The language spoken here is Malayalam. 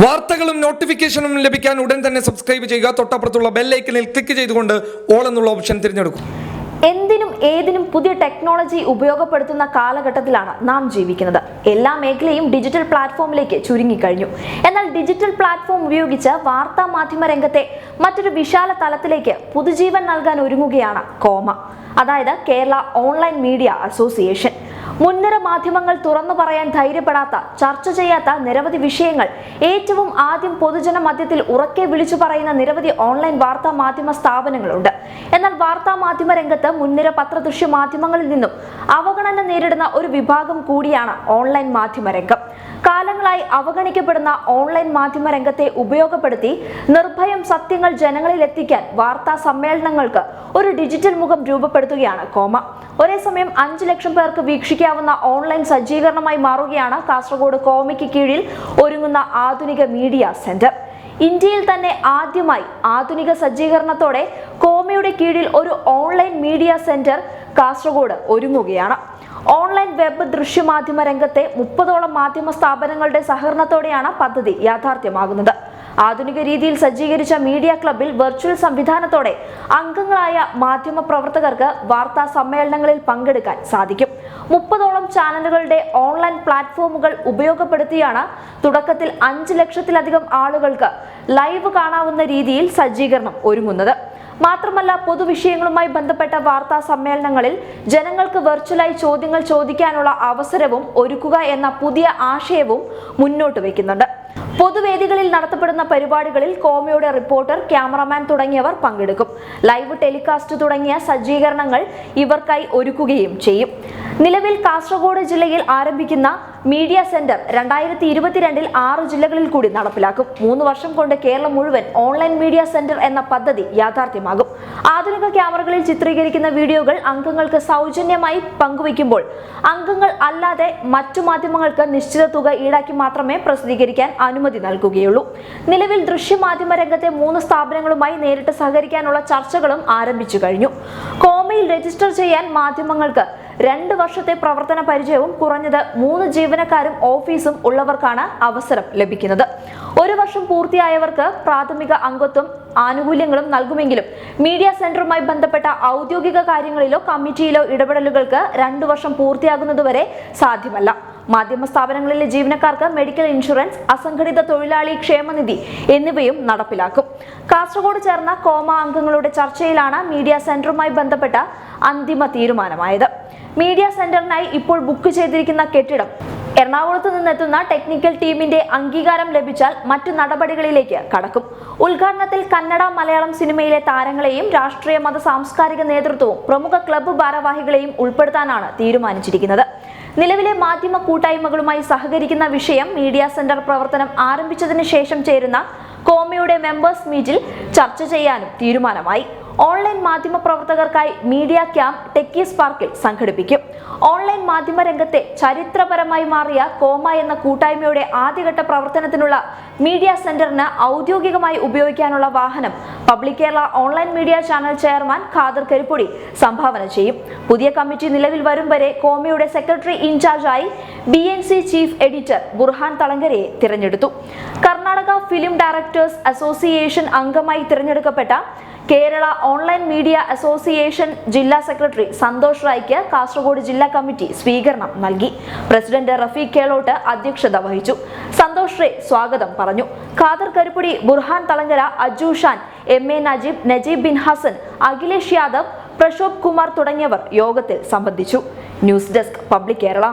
വാർത്തകളും നോട്ടിഫിക്കേഷനും ലഭിക്കാൻ ഉടൻ തന്നെ സബ്സ്ക്രൈബ് ചെയ്യുക. തൊട്ടപ്പുറത്തുള്ള ബെല്ലൈക്കനിൽ ക്ലിക്ക് ചെയ്തുകൊണ്ട് ഓൾ എന്നുള്ള ഓപ്ഷൻ തിരഞ്ഞെടുക്കും. എന്തിനും ഏതിനും പുതിയ ടെക്നോളജി ഉപയോഗപ്പെടുത്തുന്ന കാലഘട്ടത്തിലാണ് നാം ജീവിക്കുന്നത്. എല്ലാ മേഖലയും ഡിജിറ്റൽ പ്ലാറ്റ്ഫോമിലേക്ക് ചുരുങ്ങിക്കഴിഞ്ഞു. എന്നാൽ ഡിജിറ്റൽ പ്ലാറ്റ്ഫോം ഉപയോഗിച്ച് വാർത്താ മാധ്യമ രംഗത്തെ മറ്റൊരു വിശാല തലത്തിലേക്ക് പുതുജീവൻ നൽകാൻ ഒരുങ്ങുകയാണ് കോമ. അതായത് കേരള ഓൺലൈൻ മീഡിയ അസോസിയേഷൻ മുൻനിര മാധ്യമങ്ങൾ തുറന്നു പറയാൻ ധൈര്യപ്പെടാത്ത ചർച്ച ചെയ്യാത്ത നിരവധി വിഷയങ്ങൾ ഏറ്റവും ആദ്യം പൊതുജന മധ്യത്തിൽ ഉറക്കെ വിളിച്ചു പറയുന്ന നിരവധി ഓൺലൈൻ വാർത്താ മാധ്യമ സ്ഥാപനങ്ങളുണ്ട്. എന്നാൽ വാർത്താ മാധ്യമ രംഗത്ത് മുൻനിര പത്രദൃശ്യ മാധ്യമങ്ങളിൽ നിന്നും അവഗണന നേരിടുന്ന ഒരു വിഭാഗം കൂടിയാണ് ഓൺലൈൻ മാധ്യമ രംഗം. കാലങ്ങളായി അവഗണിക്കപ്പെടുന്ന ഓൺലൈൻ മാധ്യമ രംഗത്തെ ഉപയോഗപ്പെടുത്തി നിർഭയം സത്യങ്ങൾ ജനങ്ങളിൽ എത്തിക്കാൻ വാർത്താ സമ്മേളനങ്ങൾക്ക് ഒരു ഡിജിറ്റൽ മുഖം രൂപപ്പെടുത്തുകയാണ് കോമ. ഒരേ സമയം അഞ്ചു ലക്ഷം പേർക്ക് വീക്ഷിക്കാവുന്ന ഓൺലൈൻ സജ്ജീകരണമായി മാറുകയാണ് കാസർഗോഡ് കോമയ്ക്ക് കീഴിൽ ഒരുങ്ങുന്ന ആധുനിക മീഡിയ സെന്റർ. ഇന്ത്യയിൽ തന്നെ ആദ്യമായി ആധുനിക സജ്ജീകരണത്തോടെ കോമയുടെ കീഴിൽ ഒരു ഓൺലൈൻ മീഡിയ സെന്റർ കാസർഗോഡ് ഒരുങ്ങുകയാണ്. ഓൺലൈൻ വെബ് ദൃശ്യമാധ്യമ രംഗത്തെ മുപ്പതോളം മാധ്യമ സ്ഥാപനങ്ങളുടെ സഹകരണത്തോടെയാണ് പദ്ധതി യാഥാർത്ഥ്യമാകുന്നത്. ആധുനിക രീതിയിൽ സജ്ജീകരിച്ച മീഡിയ ക്ലബിൽ വെർച്വൽ സംവിധാനത്തോടെ അംഗങ്ങളായ മാധ്യമ പ്രവർത്തകർക്ക് വാർത്താ സമ്മേളനങ്ങളിൽ പങ്കെടുക്കാൻ സാധിക്കും. മുപ്പതോളം ചാനലുകളുടെ ഓൺലൈൻ പ്ലാറ്റ്ഫോമുകൾ ഉപയോഗപ്പെടുത്തിയാണ് തുടക്കത്തിൽ അഞ്ച് ലക്ഷത്തിലധികം ആളുകൾക്ക് ലൈവ് കാണാവുന്ന രീതിയിൽ സജ്ജീകരണം ഒരുങ്ങുന്നത്. മാത്രമല്ല പൊതുവിഷയങ്ങളുമായി ബന്ധപ്പെട്ട വാർത്താ സമ്മേളനങ്ങളിൽ ജനങ്ങൾക്ക് വെർച്വലായി ചോദ്യങ്ങൾ ചോദിക്കാനുള്ള അവസരവും ഒരുക്കുക എന്ന പുതിയ ആശയവും മുന്നോട്ട് വയ്ക്കുന്നുണ്ട്. പൊതുവേദികളിൽ നടത്തപ്പെടുന്ന പരിപാടികളിൽ കോമയുടെ റിപ്പോർട്ടർ ക്യാമറമാൻ തുടങ്ങിയവർ പങ്കെടുക്കും. ലൈവ് ടെലികാസ്റ്റ് തുടങ്ങിയ സജ്ജീകരണങ്ങൾ ഇവർക്കായി ഒരുക്കുകയും ചെയ്യും. നിലവിൽ കാസർഗോഡ് ജില്ലയിൽ ആരംഭിക്കുന്ന മീഡിയ സെന്റർ രണ്ടായിരത്തി ഇരുപത്തിരണ്ടിൽ ആറ് ജില്ലകളിൽ കൂടി നടപ്പിലാക്കും. മൂന്ന് വർഷം കൊണ്ട് കേരളം മുഴുവൻ ഓൺലൈൻ മീഡിയ സെന്റർ എന്ന പദ്ധതി യാഥാർത്ഥ്യമാകും. ആധുനിക ക്യാമറകളിൽ ചിത്രീകരിക്കുന്ന വീഡിയോകൾ അംഗങ്ങൾക്ക് സൗജന്യമായി പങ്കുവയ്ക്കുമ്പോൾ അംഗങ്ങൾ അല്ലാതെ മറ്റു മാധ്യമങ്ങൾക്ക് നിശ്ചിത തുക ഈടാക്കി മാത്രമേ പ്രസിദ്ധീകരിക്കാൻ അനുമതി നൽകുകയുള്ളൂ. നിലവിൽ ദൃശ്യമാധ്യമ രംഗത്തെ മൂന്ന് സ്ഥാപനങ്ങളുമായി നേരിട്ട് സഹകരിക്കാനുള്ള ചർച്ചകളും ആരംഭിച്ചു കഴിഞ്ഞു. കോമയിൽ രജിസ്റ്റർ ചെയ്യാൻ മാധ്യമങ്ങൾക്ക് രണ്ട് വർഷത്തെ പ്രവർത്തന പരിചയവും കുറഞ്ഞത് മൂന്ന് ജീവനക്കാരും ഓഫീസും ഉള്ളവർക്കാണ് അവസരം ലഭിക്കുന്നത്. ഒരു വർഷം പൂർത്തിയായവർക്ക് പ്രാഥമിക അംഗത്വം ആനുകൂല്യങ്ങളും നൽകുമെങ്കിലും മീഡിയ സെന്ററുമായി ബന്ധപ്പെട്ട ഔദ്യോഗിക കാര്യങ്ങളിലോ കമ്മിറ്റിയിലോ ഇടപെടലുകൾക്ക് രണ്ടു വർഷം പൂർത്തിയാകുന്നതുവരെ സാധ്യമല്ല. മാധ്യമ സ്ഥാപനങ്ങളിലെ ജീവനക്കാർക്ക് മെഡിക്കൽ ഇൻഷുറൻസ് അസംഘടിത തൊഴിലാളി ക്ഷേമനിധി എന്നിവയും നടപ്പിലാക്കും. കാസർഗോഡ് ചേർന്ന കോമ അംഗങ്ങളുടെ ചർച്ചയിലാണ് മീഡിയ സെന്ററുമായി ബന്ധപ്പെട്ട അന്തിമ തീരുമാനമായത്. മീഡിയ സെന്ററിനായി ഇപ്പോൾ ബുക്ക് ചെയ്തിരിക്കുന്ന കെട്ടിടം എറണാകുളത്ത് നിന്നെത്തുന്ന ടെക്നിക്കൽ ടീമിന്റെ അംഗീകാരം ലഭിച്ചാൽ മറ്റു നടപടികളിലേക്ക് കടക്കും. ഉദ്ഘാടനത്തിൽ കന്നഡ മലയാളം സിനിമയിലെ താരങ്ങളെയും രാഷ്ട്രീയ മത സാംസ്കാരിക നേതൃത്വവും പ്രമുഖ ക്ലബ്ബ് ഭാരവാഹികളെയും ഉൾപ്പെടുത്താനാണ് തീരുമാനിച്ചിരിക്കുന്നത്. നിലവിലെ മാധ്യമ കൂട്ടായ്മകളുമായി സഹകരിക്കുന്ന വിഷയം മീഡിയ സെന്റർ പ്രവർത്തനം ആരംഭിച്ചതിന് ശേഷം ചേരുന്ന കോമയുടെ മെമ്പേഴ്സ് മീറ്റിൽ ചർച്ച ചെയ്യാനും തീരുമാനമായി. ഓൺലൈൻ മാധ്യമ പ്രവർത്തകർക്കായി മീഡിയ ക്യാമ്പ് ടെക്കീസ് പാർക്കിൽ സംഘടിപ്പിക്കും. ഓൺലൈൻ മാധ്യമ രംഗത്തെ ചരിത്രപരമായി മാറിയ കോമ എന്ന കൂട്ടായ്മയുടെ ആദ്യഘട്ട പ്രവർത്തനത്തിനുള്ള മീഡിയ സെന്ററിന് ഔദ്യോഗികമായി ഉപയോഗിക്കാനുള്ള വാഹനം public Kerala online media channel chairman Khader Karippodi സംഭാവന ചെയ്യും. പുതിയ കമ്മിറ്റി നിലവിൽ വരും വരെ കോമയുടെ secretary ഇൻചാർജായി B N C chief editor Burhan തളങ്കരയെ തിരഞ്ഞെടുത്തു. കർണാടക ഫിലിം ഡയറക്ടേഴ്സ് അസോസിയേഷൻ അംഗമായി തിരഞ്ഞെടുക്കപ്പെട്ട കേരള ഓൺലൈൻ മീഡിയ അസോസിയേഷൻ ജില്ലാ സെക്രട്ടറി സന്തോഷ് റായ്ക്ക് കാസർഗോഡ് ജില്ലാ കമ്മിറ്റി സ്വീകരണം നൽകി. പ്രസിഡന്റ് റഫീഖ് കേളോട്ട് അധ്യക്ഷത വഹിച്ചു. സന്തോഷ് റേ സ്വാഗതം പറഞ്ഞു. Khader Karuppudi Burhan Thalangara Aju Shan M A Najeeb Najeeb bin Hasan Akhilesh Yadav Prashobh Kumar തുടങ്ങിയവർ യോഗത്തിൽ സംബന്ധിച്ചു. News desk public Kerala.